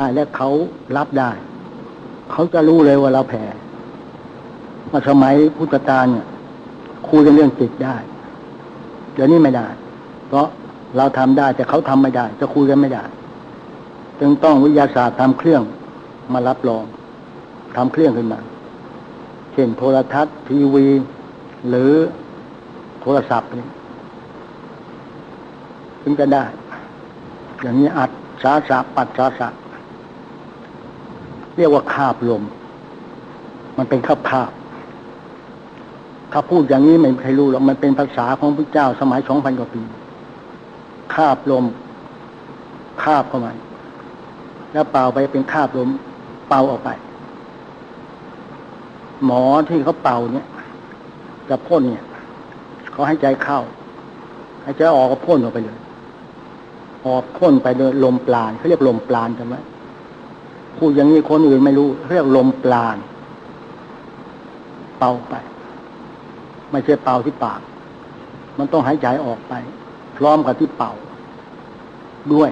ได้และเขารับได้ เขาจะรู้เลยว่าเราแผ่มาสมัยพุทธกาลเนี่ยคุยกันเรื่องจิตได้ เดี๋ยวนี้ไม่ได้ เพราะเราทำได้แต่เขาทำไม่ได้ จะคุยกันไม่ได้ จึงต้องวิทยาศาสตร์ทำเครื่องมารับรองทำเครื่องขึ้นมา เช่นโทรทัศน์ ทีวี หรือโทรศัพท์นี่ถึงจะได้ อย่างนี้อัดสาสะปัดสาสะ เรียกว่าคาบลม มันเป็นคาบคาบถ้าพูดอย่างนี้ไม่ใครรู้หรอกมันเป็นภาษาของพระเจ้าสมัยสองพันกว่าปีคาบลมคาบเข้ามาแล้วเป่าไปเป็นคาบลมเป่าออกไป หมอที่เขาเป่าเนี่ยจะพ่นเนี่ยเขาให้ใจเข้าให้ใจออกก็พ่นออกไปเลย ออกพ่นไปโดยลมปราณเขาเรียกลมปราณใช่ไหม พูดอย่างนี้คนอื่นไม่รู้ เรียกลมปราณเป่าไป ไม่ใช่เป่าที่ปาก มันต้องหายใจออกไป พร้อมกับที่เป่า ด้วย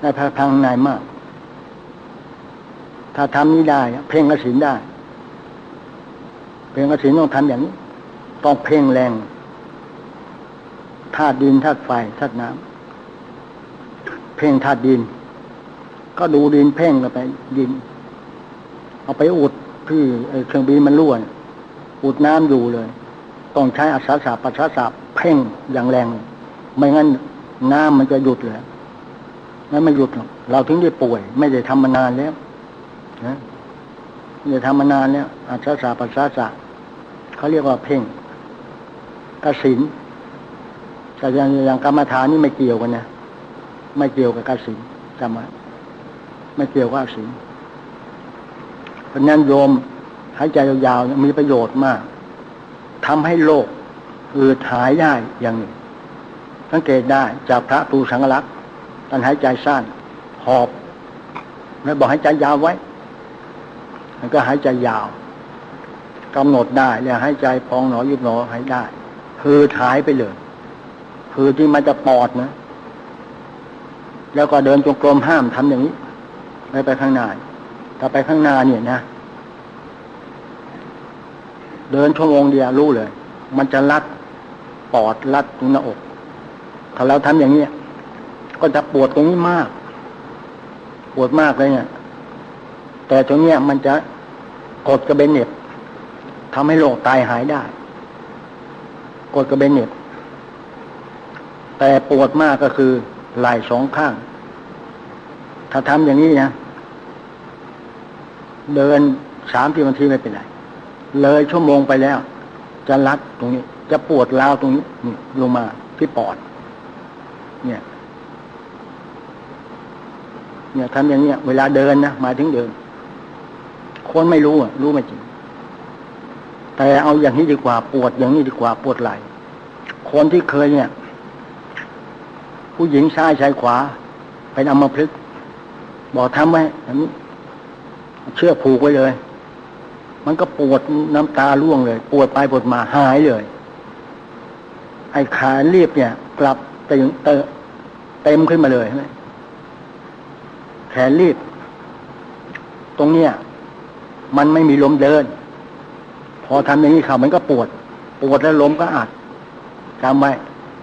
ในทางในมาก ถ้าทำนี้ได้ เพ่งกระสินได้ เพ่งกระสินต้องทำอย่างนี้ ต้องเพ่งแรงธาตุดินธาตุไฟธาตุน้ำเพ่งธาตุดิน ก็ดูดินเพ่งลงไป ดิน เอาไปอุดที่เครื่องบินมันรั่วอุดน้ำอยู่เลย ต้องใช้อัศสาปัสสาสะเพ่งอย่างแรง ไม่งั้นน้ำมันจะหยุดเลยงั้นไม่หยุดหรอกเราถึงได้ป่วย ไม่ได้ทำมานานแล้วนะไม่ได้ทำมานานแล้วอัศสาปัสสาสะเขาเรียกว่าเพ่งกสินแต่อย่างอย่างกรรมฐานนี่ไม่เกี่ยวกันนะไม่เกี่ยวกับกสินจำไว้ ไม่เกี่ยวกับกสินเพราะนั้นโยมหายใจยาวๆมีประโยชน์มากทำให้โลกอืดหายได้อย่างหนึ่งสังเกตได้จากพระตูสังฆลักษณ์ท่านหายใจสั้นหอบแล้วบอกหายใจยาวไว้มันก็หายใจยาวกำหนดได้แล้วหายใจพองหนอยุบหนอหายได้คือหายไปเลยคือที่มันจะปอดนะ แล้วก็เดินจงกรมห้ามทำอย่างนี้ ไม่ไปข้างหน้าถ้าไปข้างหน้าเนี่ยนะ เดินชั่วโมงเดียวรู้เลย มันจะรัดปอดรัดตรงหน้าอก ถ้าเราทำอย่างนี้ก็จะปวดตรงนี้มาก ปวดมากเลยเนี่ย แต่ตรงเนี้ยมันจะกดกระเบนเน็บทำให้โรคตายหายได้ กดกระเบนเน็บแต่ปวดมากก็คือไหล่สองข้าง ถ้าทำอย่างนี้นะ เดินสามสิบนาทีไม่เป็นไรเลยชั่วโมงไปแล้ว จะรัดตรงนี้ จะปวดร้าวตรงนี้นี่ลงมาที่ปอด เนี่ย เนี่ยทำอย่างเนี้ย เวลาเดินนะมาถึงเดิน คนไม่รู้อะ รู้ไม่จริง แต่เอาอย่างนี้ดีกว่าปวดอย่างนี้ดีกว่าปวดไหล่คนที่เคยเนี่ย ผู้หญิงซ้ายชายขวาเป็นอมพฤกบอกทำไว้อันนี้ เชื่อผูกไว้เลย มันก็ปวดน้ำตาร่วงเลย ปวดไปปวดมาหายเลย ไอ้ขาเรียบเนี่ย กลับเต็มเต็มขึ้นมาเลยใช่ไหมแขนรีบ ตรงเนี้ยมันไม่มีลมเดิน พอทำอย่างนี้เขามันก็ปวด ปวดแล้วลมก็อัดจำไว้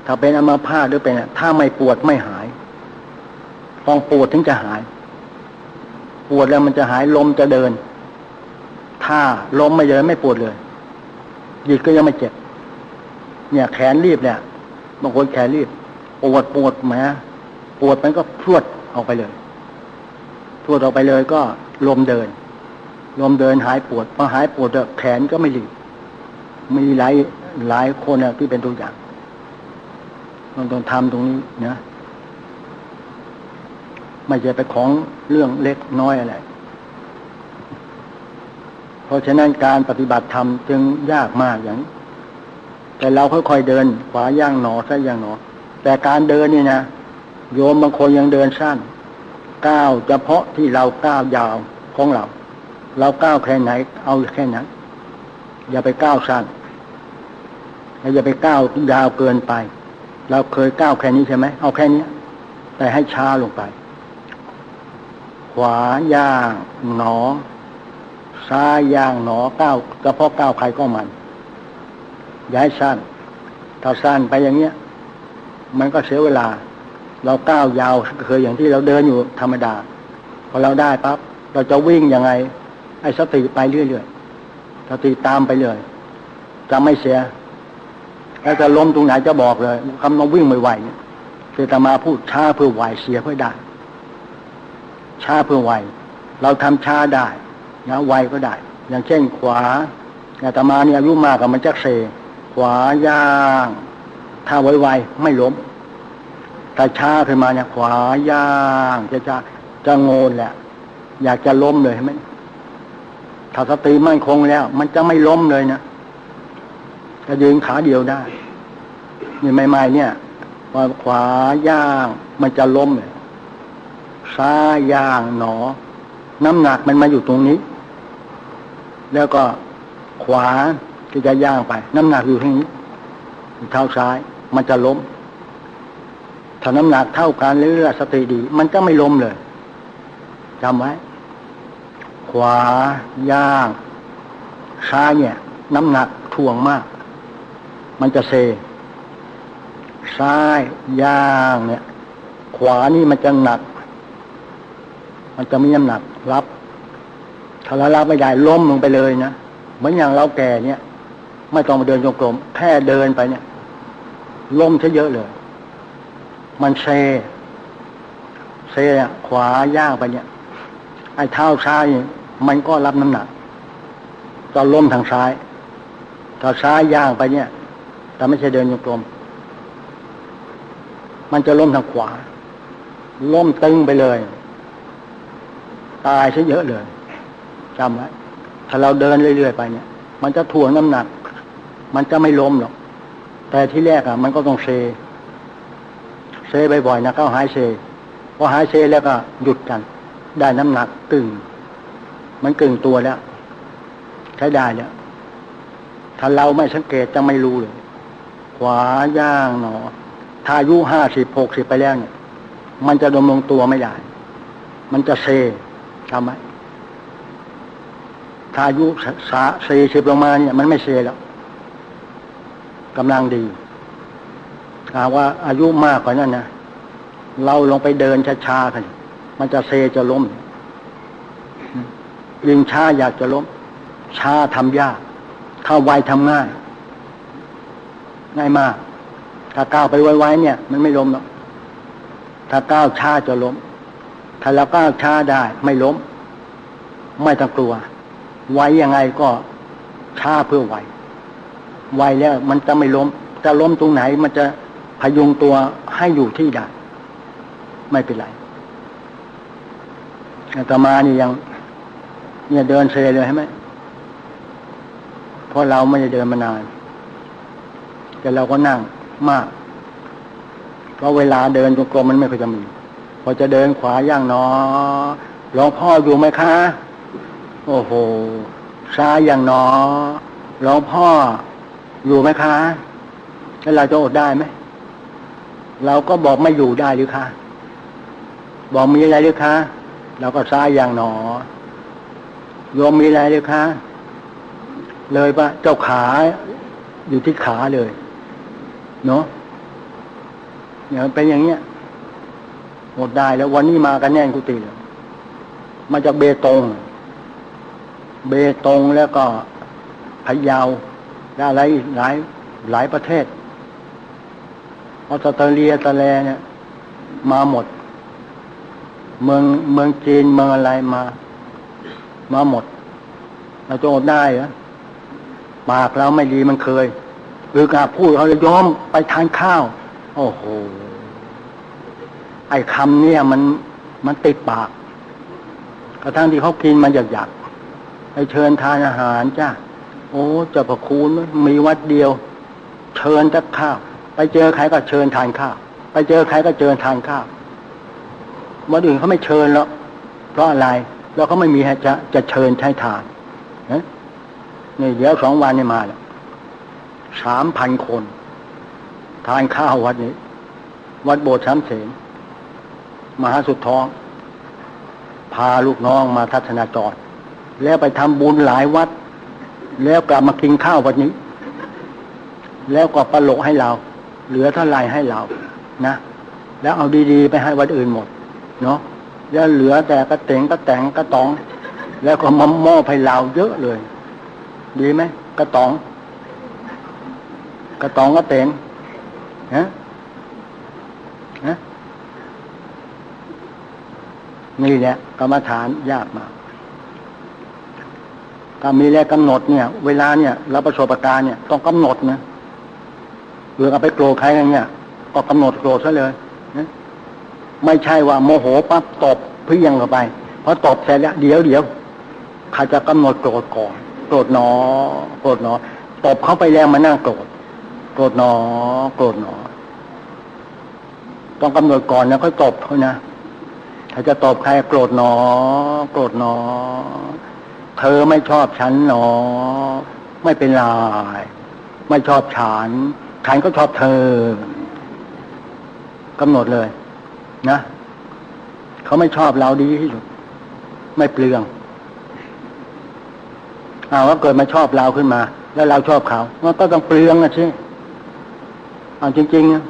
ถ้าเป็นอัมาพาตหรือเป็นถ้าไม่ปวดไม่หาย ต้องปวดถึงจะหาย ปวดแล้วมันจะหายลมจะเดิน ถ้าลมไม่เดินไม่ปวดเลยหยุดก็ยังไม่เจ็บ เนี่ย แขนรีบเนี่ยบางคนแขนรีบปวดปวดแหมปวดมันก็พรวดออกไปเลยพรวดออกไปเลยก็ลมเดิน ลมเดินหายปวดพอหายปวดแขนก็ไม่รีบมีหลายหลายคนนะที่เป็นตัวอย่างต้องต้องทำตรงนี้นะ ไม่ใช่ไปของเรื่องเล็กน้อยอะไร เพราะฉะนั้นการปฏิบัติธรรมจึงยากมากอย่าง แต่เราค่อยๆเดินขวาย่างหนอซ้ายย่างหนอ แต่การเดินนี่นะโยมบางคนยังเดินสั้นก้าวเฉพาะที่เราก้าวยาวของเรา เราก้าวแค่ไหน เอาแค่นั้น อย่าไปก้าวสั้นอย่าไปก้าวยาวเกินไป เราเคยก้าวแค่นี้ใช่ไหมเอาแค่นี้แต่ให้ช้าลงไป ขวาย่างหนอ ซ้ายย่างหนอก้าวกระเพาะก้าวใครก็มัน ย้ายสั้น ถ้าสั้นไปอย่างเงี้ย มันก็เสียเวลา เราก้าวยาวเคยอย่างที่เราเดินอยู่ธรรมดา พอเราได้ปั๊บเราจะวิ่งยังไง ไอ้สติไปเรื่อยๆสติตามไปเลยจะไม่เสียแล้วจะล้มตรงไหนจะบอกเลยคำต้องวิ่งไม่ไหวเนี่ยคือตมาพูดช้าเพื่อไหวเสียเพื่อได้ ช้าเพื่อไวเราทำช้าได้นะไวก็ได้ อย่างเช่นขวาอาตมาเนี่ยอายุมากกับมันจักเซขวาย่าง ถ้าไวๆไม่ล้มแต่ช้าขึ้นมาเนี่ยขวาย่างจะจะจะโงนแหละ อยากจะล้มเลยใช่ไหมถ้าสติมั่นคงแล้ว มันจะไม่ล้มเลยนะจะยืนขาเดียวได้นี่ใหม่ๆเนี่ยพอขวาย่างมันจะล้มเลย ซ้ายย่างหนอ น้ำหนักมันมาอยู่ตรงนี้ แล้วก็ขวาที่จะย่างไป น้ำหนักอยู่ที่นี้เท้าซ้าย มันจะล้ม ถ้าน้ำหนักเท่ากันเรื่อสติดี มันจะไม่ล้มเลยจำไว้ ขวาย่างซ้ายเนี่ย น้ำหนักถ่วงมาก มันจะเซซ้ายย่างเนี่ย ขวานี่มันจะหนัก มันจะมีน้ำหนักรับถ้าเรารับไม่ได้ล้มลงไปเลยนะเหมือนอย่างเราแก่เนี่ย ไม่ต้องมาเดินจงกรมแค่เดินไปเนี่ยล้มซะเยอะเลย มันเซเซขวาย่างไปเนี่ย ไอ้เท้าซ้ายมันก็รับน้ำหนักจะล้มทางซ้ายถ้าซ้ายย่างไปเนี่ยแต่ไม่ใช่เดินจงกรมมันจะล้มทางขวาล้มตึงไปเลย ตายซะเยอะเลยจำไว้ถ้าเราเดินเรื่อยๆไปเนี่ย มันจะถ่วงน้ำหนัก มันจะไม่ล้มหรอก แต่ที่แรกอะ มันก็ต้องเซ เซบ่อยๆนะก็หายเซพอหายเซแล้วก็หยุดกัน ได้น้ำหนักกึ่งมันกึ่งตัวแล้ว ใช้ได้แล้วถ้าเราไม่สังเกตจะไม่รู้เลย ขวาย่างหนอถ้าอายุห้าสิบหกสิบไปแล้วเนี่ย มันจะดมลงตัวไม่ได้ มันจะเซ ทำไหมถ้าอายุสาสี่สิบลงมาเนี่ยมันไม่เซแล้วกำลังดีหากว่าอายุมากกว่านั้นนะเราลงไปเดินช้าๆกันมันจะเซจะล้มยิงช้าอยากจะล้ม ช้าทำยาก ถ้าไวทำง่าย ง่ายมาก ถ้าก้าวไปไวๆเนี่ย มันไม่ล้มหรอกถ้าก้าวช้าจะล้ม ถ้าเราก้าวช้าได้ไม่ล้ม ไม่ต้องกลัว ไวยังไงก็ช้าเพื่อไวไวแล้วมันจะไม่ล้ม จะล้มตรงไหนมันจะพยุงตัวให้อยู่ที่ได้ไม่เป็นไรอาตมานี่ยัง เนี่ยเดินเซเลยใช่ไหมเพราะเราไม่ได้เดินมานาน แต่เราก็นั่งมาก เพราะเวลาเดินจงกรมมันไม่ค่อยจะมี พอจะเดินขวาย่างเนอหลวงพ่ออยู่ไหมคะ โอ้โหซ้ายอย่างหนอหลวงพ่ออยู่ไหมคะ แล้วเราจะอดได้ไหมเราก็บอกไม่อยู่ได้หรือคะบอกมีอะไรหรือคะเราก็ซ้ายอย่างหนอโยมมีอะไรหรือคะเลยปะเจ้าขาอยู่ที่ขาเลย เนาะอย่างเป็นอย่างเงี้ย หมดได้แล้ววันนี้มากันแน่นกุฏิเลยมาจากเบตง เบตงแล้วก็พะเยาและอะไรหลายหลายประเทศออสเตรเลียตะแลเนี่ย มาหมด เมืองเมืองจีนเมืองอะไรมา มาหมด เราจะอดได้เหรอปากเราไม่ดีมันเคยหรือการพูดเขาจะยอมไปทานข้าว โอ้โห ไอ้คำเนี่ยมันมันติดปาก กระทั่งที่เขากินมันอยากๆไปเชิญทานอาหารจ้าโอ้เจ้าพระคุณมีวัดเดียว เชิญจักข้าว ไปเจอใครก็เชิญทานข้าว ไปเจอใครก็เชิญทานข้าววัดอื่นเขาไม่เชิญแล้วเพราะอะไรแล้วเขาไม่มีจะจะเชิญใช้ทานนี่เดี๋ยวสองวันนี่มาแล้วสามพันคน ทานข้าววัดนี้ วัดโบสถ์สามเสน มหาสุดท้อง พาลูกน้องมาทัศนาจร แล้วไปทำบุญหลายวัด แล้วกลับมากินข้าววันนี้ แล้วก็ประโลกให้เรา เหลือเท่าไรให้เรา นะ แล้วเอาดีๆ ไปให้วัดอื่นหมด เนาะแล้วเหลือแต่กระเตงกระแตงกระตอง แล้วก็มามอบให้เราเยอะเลย ดีไหมกระตอง กระตองกระเตงฮะฮะ นี่แหละกรรมฐานยากมากถ้ามีแล้วกำหนดเนี่ย เวลาเนี่ยเราประสบการณ์เนี่ยต้องกำหนดนะเผื่อเอาไปโกรธใครอย่างเงี้ยก็กำหนดโกรธซะเลยนะไม่ใช่ว่าโมโหปั๊บตบเพียงเข้าไปพอตบเสร็จแล้วเดี๋ยวเดี๋ยวเขาจะกำหนดโกรธก่อนโกรธหนอ โกรธหนอตบเข้าไปแล้วมานั่งโกรธโกรธหนอ โกรธหนอ ต้องกำหนดก่อนแล้วค่อยตบเขานะ ถ้าจะตอบใครโกรธหนอ โกรธหนอ เธอไม่ชอบฉันหนอ ไม่เป็นไรไม่ชอบฉันฉันก็ชอบเธอกำหนดเลย นะเขาไม่ชอบเราดีที่สุดไม่เปลืองเอาว่าเกิดมาชอบเราขึ้นมา แล้วเราชอบเขามันก็ต้องเปลืองนะใช่เอาจริงๆนะ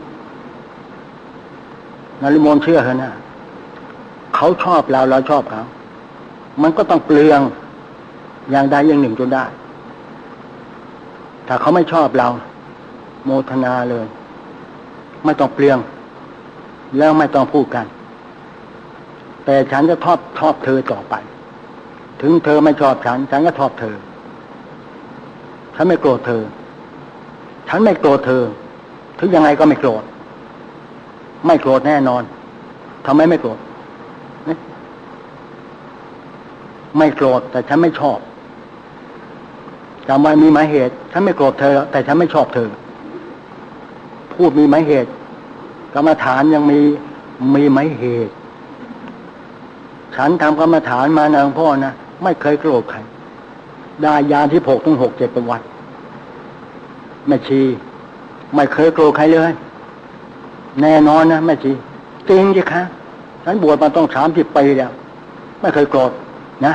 นาริมนเชื่อเถอะนะ เขาชอบเราเราชอบเขา มันก็ต้องเปลืองอย่างใดอย่างหนึ่งจนได้ ถ้าเขาไม่ชอบเรา โมทนาเลย ไม่ต้องเปลือง แล้วไม่ต้องพูดกัน แต่ฉันจะชอบชอบเธอต่อไป ถึงเธอไม่ชอบฉัน ฉันก็ชอบเธอ ฉันไม่โกรธเธอ ฉันไม่โกรธเธอ ถึงยังไงก็ไม่โกรธ ไม่โกรธแน่นอนทำไมไม่โกรธ ไม่โกรธแต่ฉันไม่ชอบจำไว้มีหมายเหตุ ฉันไม่โกรธเธอ แต่ฉันไม่ชอบเธอ พูดมีหมายเหตุกรรมฐานยังมีมีหมายเหตุ ฉันทำกรรมฐานมานางพ่อนะไม่เคยโกรธใครได้ยาที่หกถึงหกเจ็ดประวัติแม่ชี ไม่เคยโกรธใครเลย แน่นอนนะแม่ชีจริงจีคะฉันบวชมาต้องสามสิบปีแล้ว ไม่เคยโกรธ นะ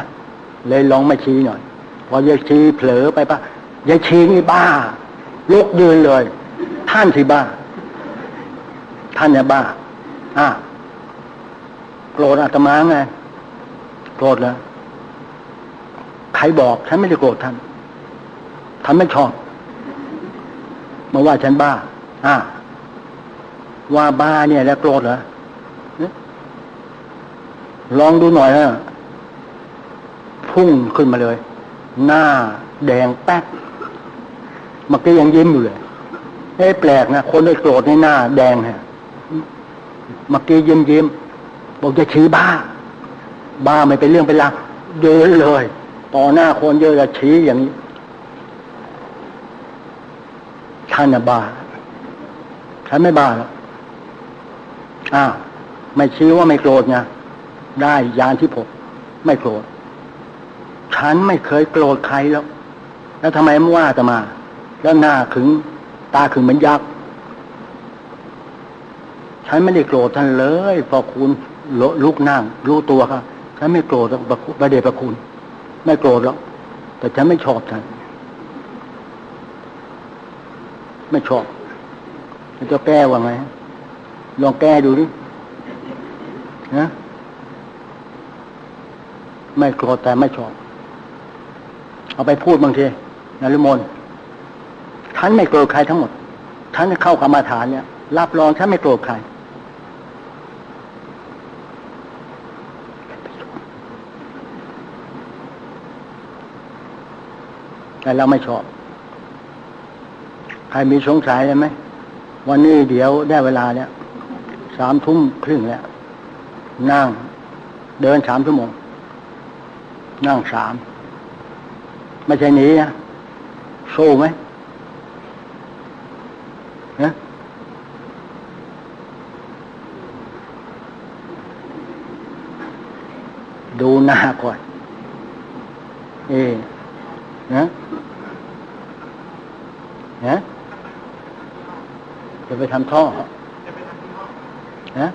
เลยลองแม่ชี้หน่อย พอยายชี้เผลอไปปะยายชี้นี่บ้าลุกยืนเลย ท่านสิบ้า ท่านเนี่ยบ้า อะโกรธอาตมาไงโกรธแล้วใครบอกฉันไม่ได้โกรธท่านท่านไม่ชอบมาว่าฉันบ้า อะว่าบ้าเนี่ย แล้วโกรธเหรอลองดูหน่อยนะ พุ่งขึ้นมาเลย หน้าแดงแป๊กเมื่อกี้ยังยิ้มอยู่เลยเอ้แปลกนะคนได้โกรธในหน้า แดงฮะเมื่อกี้ยิ้มยิ้มบอกจะชี้บ้า บ้าไม่เป็นเรื่องเป็นราวเดินเลย ต่อหน้าคนเยอะจะชี้อย่างนี้ท่านบ้าฉันไม่บ้าหรอกอ้าวไม่ชี้ว่าไม่โกรธไงได้ยานที่ผมไม่โกรธ ฉันไม่เคยโกรธใครแล้ว แล้วทำไมไม่ว่าจะมา แล้วหน้าขึง ตาขึงเหมือนยักษ์ฉันไม่ได้โกรธท่านเลย พอคุณลุกนั่งรู้ตัวครับฉันไม่โกรธประเดชประคุณ ไม่โกรธแล้วแต่ฉันไม่ชอบท่านไม่ชอบจะแก้ว่าไง ลองแก้ดูดินะไม่โกรธแต่ไม่ชอบ เอาไปพูดบางทีนารุมนฉันไม่โกรธใครทั้งหมดฉันเข้ากรรมาฐานเนี่ยรับรองฉันไม่โกรธใครแต่เราไม่ชอบ ใครมีสงสัยไหมวันนี้เดี๋ยวได้เวลาเนี่ยสามทุ่มครึ่งแล้ว นั่ง เดินสามชั่วโมง นั่งสาม ไม่ใช่หนีนะสู้ไหมนะดูหน้าก่อน เอ๊นะนะจะไปทำท่อนะ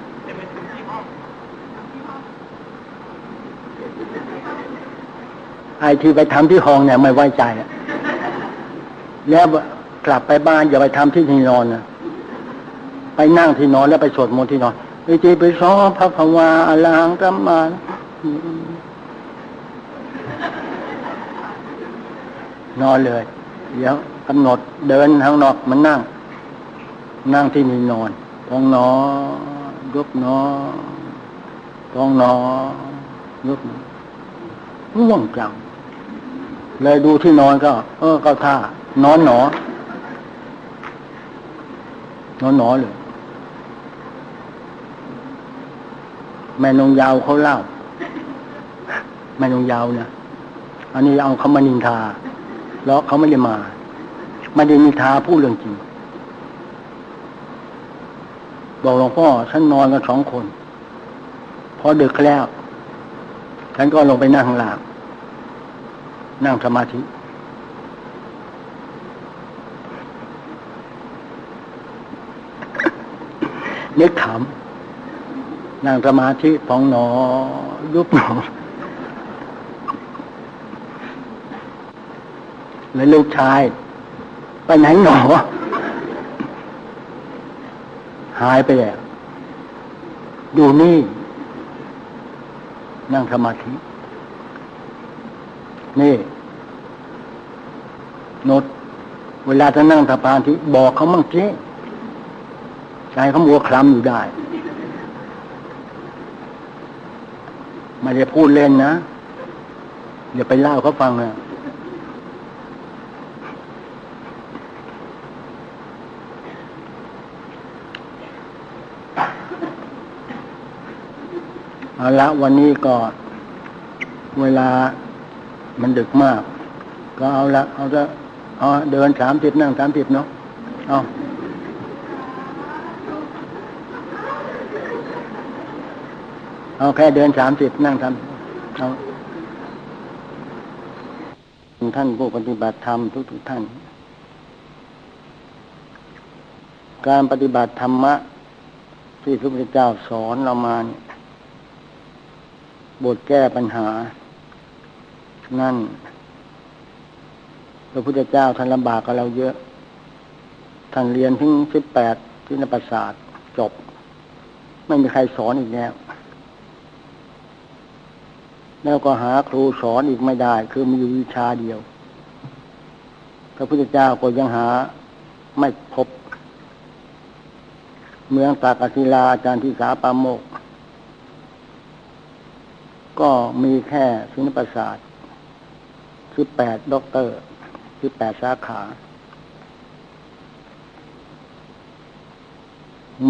ไอ้ที่ไปทำที่ห้องเนี่ยไม่ไว้ใจอะแล้วกลับไปบ้านอย่าไปทำที่ที่นอนนะไปนั่งที่นอนแล้วไปสวดมนต์ที่นอนอิติปิโสพระภวาอรหังกัมมานอนเลย เดี๋ยวกำหนดเดินทางนอกมันนั่ง นั่งที่นี่นอนพองนอยกนอพองนอยกนอง่วงจัง เลยดูที่นอนก็ เออก็ท่านอนหนอนอนหนอเลยแม่นงยาวเขาเล่า แม่นงยาวนะอันนี้เอาเขามานินทา แล้วเขาไม่ได้มาไม่ได้นินทาพูดเรื่องจริง บอกหลวงพ่อฉันนอนกันสองคนพอดึกแล้วฉันก็ลงไปนั่งข้างล่าง นั่งสมาธิ นึกขำนั่งสมาธิพองหนอ ยุบหนอแล้วลูกชาย ไปไหนหนอ หายไปแล้วอยู่นี่ นั่งสมาธิ นี่โนดเวลาจะนั่งสมาธิบอกเขามั่งสิใจเขามัวคลำอยู่ได้ ไม่ได้พูดเล่นนะอย่าไปเล่าเขาฟังนะเอาละวันนี้ก็เวลา มันดึกมาก ก็เอาละเอาจะเอาเดินสามสิบนั่งสามสิบเนาะเอาเอาแค่เดินสามสิบนั่งทำเอาท่านผู้ปฏิบัติธรรมทุกทุกๆท่าน การปฏิบัติธรรมะ ที่พระพุทธเจ้าสอนเรามาบทแก้ปัญหา นั่นพระพุทธเจ้าท่านลำบากกับเราเยอะ ท่านเรียนถึงสิบแปดที่นประสาทจบ ไม่มีใครสอนอีกแล้ว แล้วก็หาครูสอนอีกไม่ได้ คือมีอยู่วิชาเดียว พระพุทธเจ้าก็ยังหาไม่พบ เมืองตากศิลาอาจารย์ที่สาปาโมก ก็มีแค่ศิลปศาสตร์ สิบแปดด็อกเตอร์สิบแปดสาขา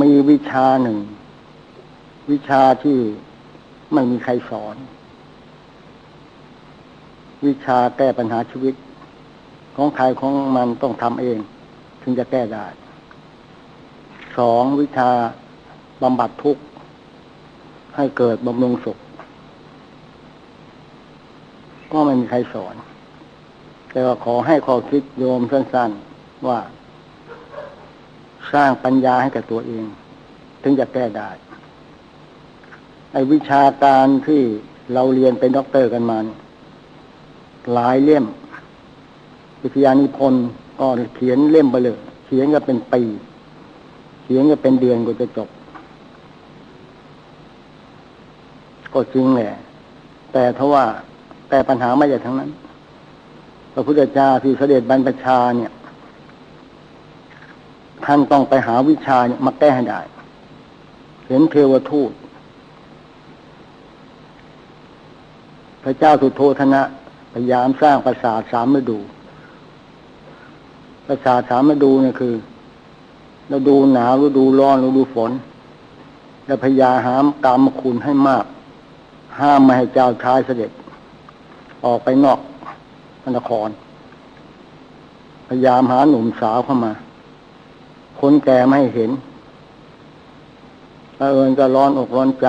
มีวิชาหนึ่ง วิชาที่ไม่มีใครสอน วิชาแก้ปัญหาชีวิต ของใครของมันต้องทำเอง ถึงจะแก้ได้สองวิชาบำบัดทุกข์ ให้เกิดบำรุงสุข ก็ไม่มีใครสอน แต่ว่าขอให้ข้อคิดโยมสั้นๆว่า สร้างปัญญาให้กับตัวเอง ถึงจะแก้ได้ไอ้วิชาการที่เราเรียนเป็นด็อกเตอร์กันมาหลายเล่ม วิทยานิพนธ์ก็เขียนเล่มไปเลยเขียนก็เป็นปี เขียนก็เป็นเดือนก็จะจบ ก็จริงแหละ แต่ทว่าแต่ปัญหาไม่ใช่ทั้งนั้น พระพุทธเจ้าที่เสด็จบรรพชาเนี่ย ท่านต้องไปหาวิชาเนี่ยมาแก้ให้ได้ เห็นเทวทูต พระเจ้าสุโธธนะพยายามสร้างปราสาทสามฤดู ปราสาทสามฤดูเนี่ยคือฤดูหนาวฤดูร้อนฤดูฝน แล้วพยายามหามกรรมคุณให้มาก ห้ามไม่ให้เจ้าชายเสด็จ ออกไปนอก พระนคร พยายามหาหนุ่มสาวเข้ามา คนแก่ไม่เห็นพระเอิญก็ร้อนอกร้อนใจ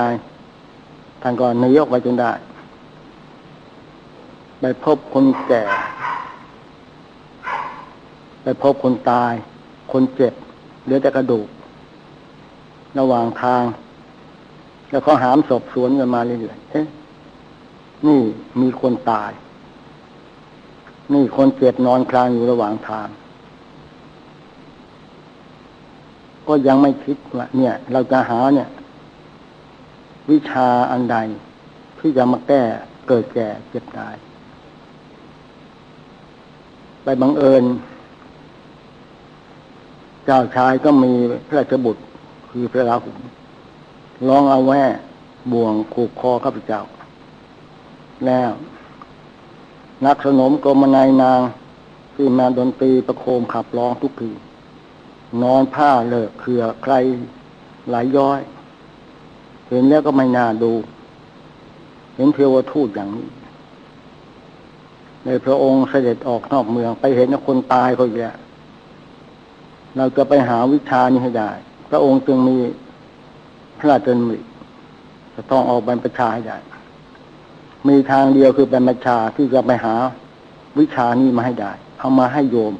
ท่านก็นีออกไปจนได้ ไปพบคนแก่ ไปพบคนตาย คนเจ็บเหลือแต่กระดูก ระหว่างทาง แล้วเขาหามศพสวนกันมาเรื่อยๆเอ๊ะนี่มีคนตาย นี่คนเจ็บนอนคลางอยู่ระหว่างทาง ก็ยังไม่คิดว่าเนี่ย เราจะหาเนี่ย วิชาอันใดที่จะมาแก้เกิดแก่เจ็บตาย ไปบังเอิญ เจ้าชายก็มีพระราชบุตรคือพระราหุลลองเอาแว่บ่วงขูกคอข้าพเจ้า แล้ว นักสนมกรมนายนางที่มาดนตรีประโคมขับร้องทุกคืนนอนผ้าเลิกเขื่อใครหลายย้อย เห็นแล้วก็ไม่น่าดู เห็นเทวทูตอย่างนี้ ในพระองค์เสด็จออกนอกเมือง ไปเห็นคนตายเขาแย่เราจะไปหาวิชานี้ให้ได้ พระองค์จึงมีพระราชดำริจะต้องออกบรรพชาให้ได้ มีทางเดียวคือบรรพชาที่จะไปหาวิชานี้มาให้ได้ เอามาให้โยม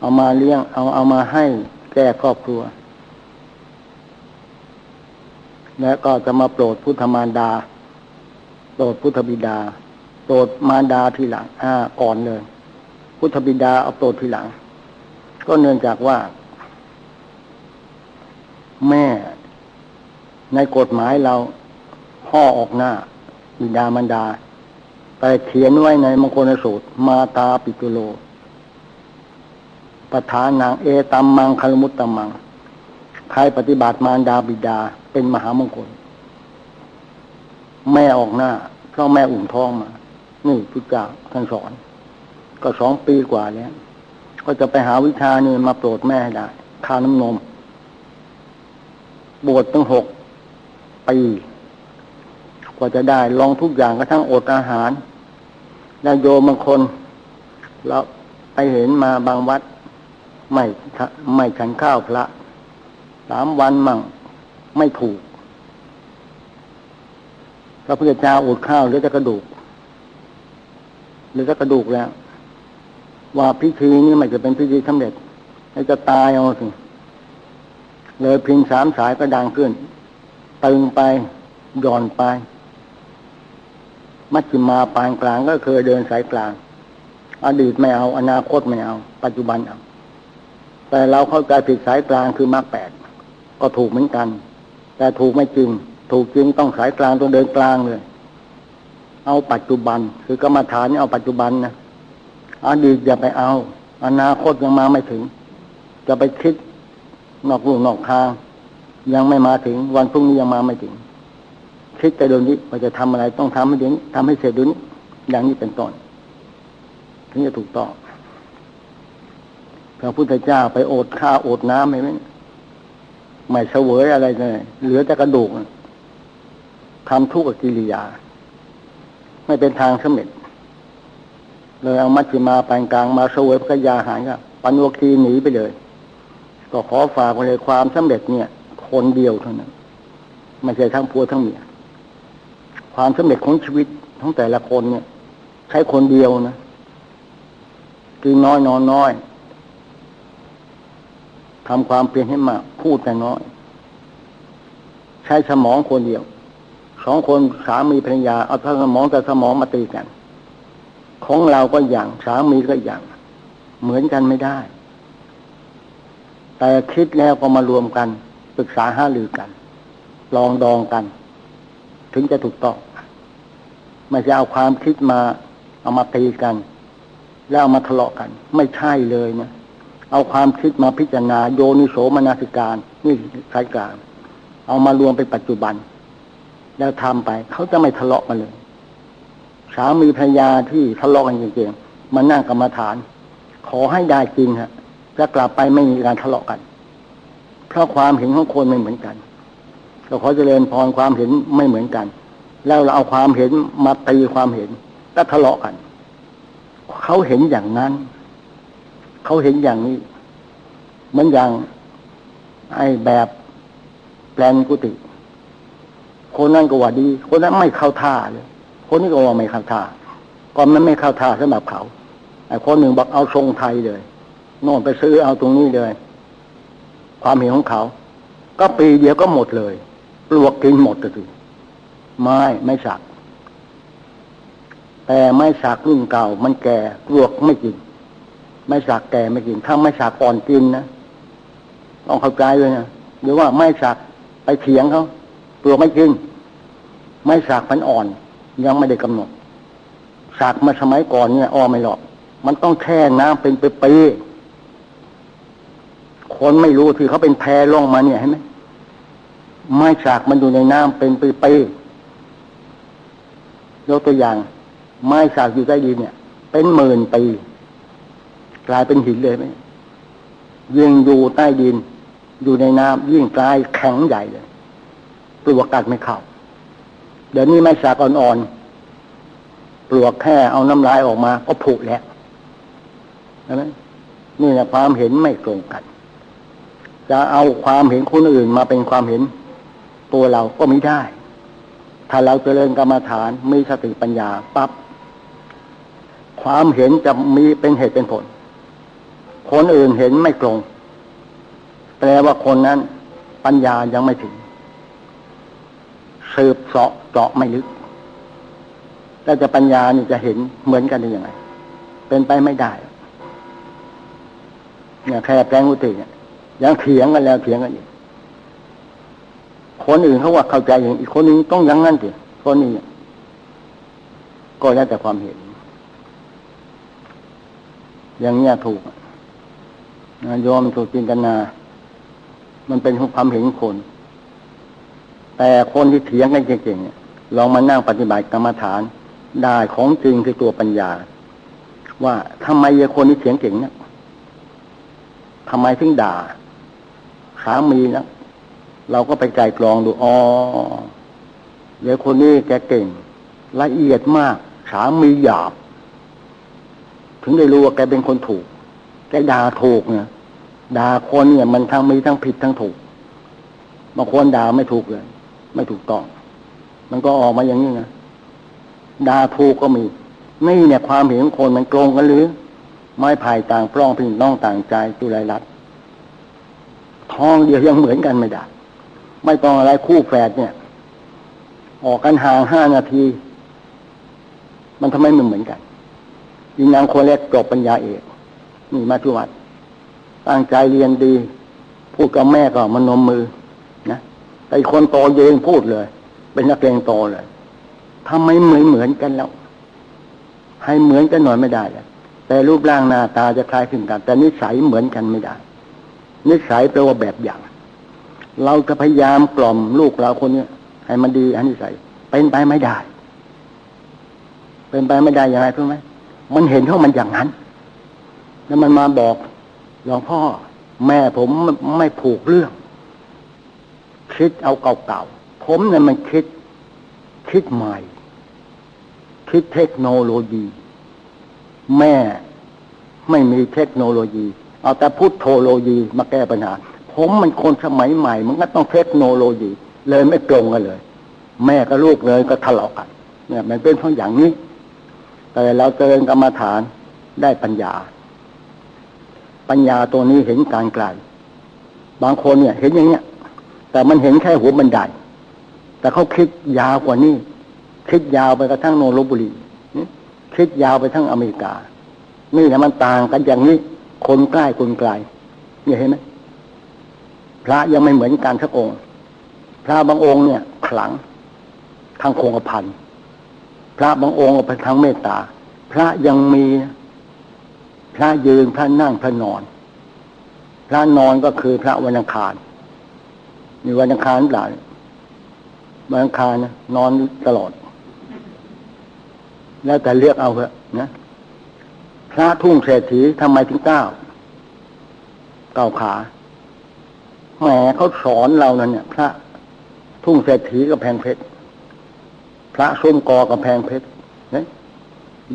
เอามาเลี้ยง เอาเอามาให้แก้ครอบครัว แล้วก็จะมาโปรดพุทธมารดา โปรดพุทธบิดา โปรดมารดาทีหลัง อ่า ก่อนเลย พุทธบิดาเอาโปรดทีหลัง ก็เนื่องจากว่า แม่ในกฎหมายเราพ่อออกหน้า บิดามารดาแต่เขียนไว้ในมงคลสูตร มาตาปิตุโลประธานนางเอตัมมังคารมุตตัมมัง ใครปฏิบัติมารดาบิดาเป็นมหามงคล แม่ออกหน้า เพราะแม่อุ่มท้องมา นี่พุทธเจ้าท่านสอน ก็สองปีกว่าแล้ว ก็จะไปหาวิชานี่มาโปรดแม่ให้ได้ค่าน้ำนม บวชตั้งหกปี กว่าจะได้ลองทุกอย่างกระทั่งอดอาหารแล้วโยมบางคนเราไปเห็นมาบางวัด ไม่ไม่ฉันข้าวพระสามวันมั่งไม่ถูกพระพุทธเจ้าอดข้าวหรือจะกระดูกหรือจะกระดูกแล้ว ว่าพิธีนี้มันจะเป็นพิธีสำเร็จจะตายเอาสิเลยพิงสามสายก็ดังขึ้น ตึงไปหย่อนไป มัชฌิมาปานกลางก็เคยเดินสายกลาง อดีตไม่เอา อนาคตไม่เอา ปัจจุบันเอาแต่เราเข้าใจผิดสายกลางคือมรรคแปดก็ถูกเหมือนกัน แต่ถูกไม่จริง ถูกจริงต้องสายกลางต้องเดินกลางเลย เอาปัจจุบัน คือกรรมฐานเอาปัจจุบันนะอดีตอย่าไปเอา อนาคตยังมาไม่ถึง จะไปคิดนอกลู่นอกทาง ยังไม่มาถึง วันพรุ่งนี้ยังมาไม่ถึง คิดแต่เดี๋ยวนี้ว่าจะทำอะไรต้องทำให้เดี๋ยวนี้ทำให้เสร็จเดี๋ยวนี้อย่างนี้เป็นต้นถึงจะถูกต้องพระพุทธเจ้าไปอดข้าวอดน้ำไหมไหมไม่เสวยอะไรเลยเหลือแต่กระดูกทำทุกขกิริยา ไม่เป็นทางสำเร็จเลยเอามัชฌิมาปานกลางมาเสวยพระยาหารก็ปันวคีหนีไปเลย ก็ขอฝากไปเลยความสำเร็จเนี่ย คนเดียวเท่านั้นไม่ใช่ทั้งพัวทั้งเมีย ความสำเร็จของชีวิตทั้งแต่ละคนเนี่ย ใช้คนเดียวนะกินน้อยนอนน้อยทำความเพียรให้มาก พูดแต่น้อย ใช้สมองคนเดียวสองคนสามีภรรยาเอาทั้งสมองแต่สมองมาตีกัน ของเราก็อย่างสามีก็อย่าง เหมือนกันไม่ได้ แต่คิดแล้วก็มารวมกันปรึกษาห้าลือกัน ลองดองกัน ถึงจะถูกต้อง ไม่ใช่เอาความคิดมา เอามาตีกัน แล้วเอามาทะเลาะกัน ไม่ใช่เลยนะเอาความคิดมาพิจารณาโยนิโสมนาสิการนี่สายกลางเอามารวมเป็นปัจจุบัน แล้วทำไป เขาจะไม่ทะเลาะกันเลยสามีภรรยาที่ทะเลาะกันจริงๆมานั่งกรรมฐาน ขอให้ได้จริงฮะจะกลับไปไม่มีการทะเลาะกัน เพราะความเห็นของคนไม่เหมือนกัน เราขอเจริญพรความเห็นไม่เหมือนกัน แล้วเราเอาความเห็นมาตีความเห็นแล้วทะเลาะกัน เขาเห็นอย่างนั้น เขาเห็นอย่างนี้ เหมือนอย่าง ไอ้แบบแปลนกุฏิคนนั้นก็ว่าดี คนนั้นไม่เข้าท่าเลยคนนี้ก็ว่าไม่เข้าท่าก็มันไม่เข้าท่าสำหรับเขาไอ้คนหนึ่งบอกเอาทรงไทยเลยโน่นไปซื้อเอาตรงนี้เลย ความเห็นของเขา ก็ปีเดียวก็หมดเลย ปลวกกินหมดเลยไม่ไม่สัก แต่ไม้สักรุ่นเก่า มันแก่ปลวกไม่กิน ไม้สักแก่ไม่กิน ถ้าไม้สักอ่อนกินนะต้องเข้าใจเลยนะหรือว่าไม้สักไปเถียงเขาปลวกไม่กิน ไม้สักมันอ่อน ยังไม่ได้กำหนดสักมาสมัยก่อนเนี่ยอ้อไม่หรอก มันต้องแช่น้ำเป็นปีๆคนไม่รู้ที่เขาเป็นแพล่องมาเนี่ยเห็นไหม ไม้สักมันอยู่ในน้ำเป็นปีๆยกตัวอย่าง ไม้สักอยู่ใต้ดินเนี่ย เป็นหมื่นปี กลายเป็นหินเลยไหมยิ่งอยู่ใต้ดิน อยู่ในน้ำยิ่งกลายแข็งใหญ่เลยปลวกกัดไม่เข้าเดี๋ยวนี้ไม้สักอ่อนๆปลวกแค่เอาน้ำลายออกมา ก็ผุแล้วใช่ไหมนี่แหละความเห็นไม่ตรงกัน จะเอาความเห็นคนอื่นมาเป็นความเห็น ตัวเราก็ไม่ได้ ถ้าเราเจริญกรรมฐานมีสติปัญญาปับ๊บความเห็นจะมีเป็นเหตุเป็นผล คนอื่นเห็นไม่ตรง แปลว่าคนนั้นปัญญายังไม่ถึงสืบเสาะเจาะไม่ลึก แล้วจะปัญญานี่จะเห็นเหมือนกันได้ยังไง เป็นไปไม่ได้เนี่ยแค่แปลงอุติเนี่ยยังเถียงกันแล้วเถียงกันอีก คนอื่นเขาว่าเข้าใจอย่างอีกคนนึงต้องอยังงั้นสิคนนี้ก็แล้วแต่ความเห็น อย่างเนี้ยถูกโยมถูกจินตนา มันเป็นความเห็นคน แต่คนที่เถียงกันเก่งๆลองมานั่งปฏิบัติกรรมฐานได้ของจริงคือตัวปัญญา ว่าทำไมคนที่เถียงเก่งเนี่ยทำไมถึงด่าสามีนะ เราก็ไปใจกรองดูอ๋อเดี๋ยวคนนี้แกเก่ง ละเอียดมากสามีหยาบ ถึงได้รู้ว่าแกเป็นคนถูก แกด่าถูกเนี่ยด่าคนเนี่ย มันทั้งมีทั้งผิดทั้งถูกบางคนด่าไม่ถูกเลย ไม่ถูกต้อง มันก็ออกมาอย่างนี้นะด่าถูกก็มี นี่เนี่ยความเห็นคนมันตรงกันหรือ ไม้ไผ่ต่างปล้องพี่น้องต่างใจจุไรรัตท้องเดียวยังเหมือนกันไม่ได้ ไม่ต้องอะไรคู่แฝดเนี่ย ออกกันห่างห้านาที มันทำไมมันเหมือนกันยิงนางคนแรกจบปัญญาเอกนี่มาที่วัดตั้งใจเรียนดี พูดกับแม่ก็มันนมมือนะแต่คนโตเย็นพูดเลย เป็นนักเรียนโตเลยทำไมเหมือนเหมือนกันแล้ว ให้เหมือนกันหน่อยไม่ได้เลยแต่รูปร่างหน้าตาจะคล้ายคลึงกัน แต่นิสัยเหมือนกันไม่ได้ นิสัยแปลว่าแบบอย่าง เราจะพยายามกล่อมลูกเราคนเนี้ยให้มันดีอันนิสัยเป็นไปไม่ได้ เป็นไปไม่ได้อย่างไรรู้ไหมมันเห็นเขามันอย่างนั้น แล้วมันมาบอกหลวงพ่อ แม่ผมไม่ผูกเรื่อง คิดเอาเก่าๆผมเนี่ยมันคิด คิดใหม่ คิดเทคโนโลยี แม่ไม่มีเทคโนโลยี เอาแต่พุทโธโลยีมาแก้ปัญหา ผมมันคนสมัยใหม่ มันก็ต้องเทคโนโลยี เลยไม่ตรงกันเลย แม่กับลูกเลยก็ทะเลาะกันเนี่ยมันเป็นเพราะอย่างนี้ แต่เราเจริญกรรมฐานได้ปัญญา ปัญญาตัวนี้เห็นการไกลบางคนเนี่ยเห็นอย่างเนี้ย แต่มันเห็นแค่หัวบันไดแต่เขาคิดยาวกว่านี้คิดยาวไปกระทั่งโนโลบุรีคิดยาวไปทั้งอเมริกา นี่นะมันต่างกันอย่างนี้ คนใกล้คนไกลเนี่ยเห็นไหม พระยังไม่เหมือนกันสักองค์ พระบางองค์เนี่ย ขลังทางคงกระพันพระบางองค์เป็นทางเมตตา พระยังมีพระยืนพระนั่งพระนอน พระนอนก็คือพระวันอังคารมีวันอังคารหลายวันอังคารนะนอนตลอด แล้วแต่เรียกเอาเถอะนะพระทุ่งเศรษฐีทำไมถึงก้าวก้าวขา แหมเขาสอนเรานั่นเนี่ย พระทุ่งเศรษฐีกับแพงเพชร พระส้มกอกับแพงเพชรนะ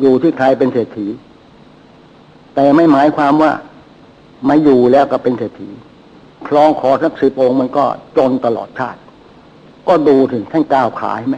อยู่ที่ใครเป็นเศรษฐี แต่ไม่หมายความว่ามาอยู่แล้วก็เป็นเศรษฐีคลองคอสักสิบองค์มันก็จนตลอดชาติ ก็ดูถึงท่านก้าวขายไหม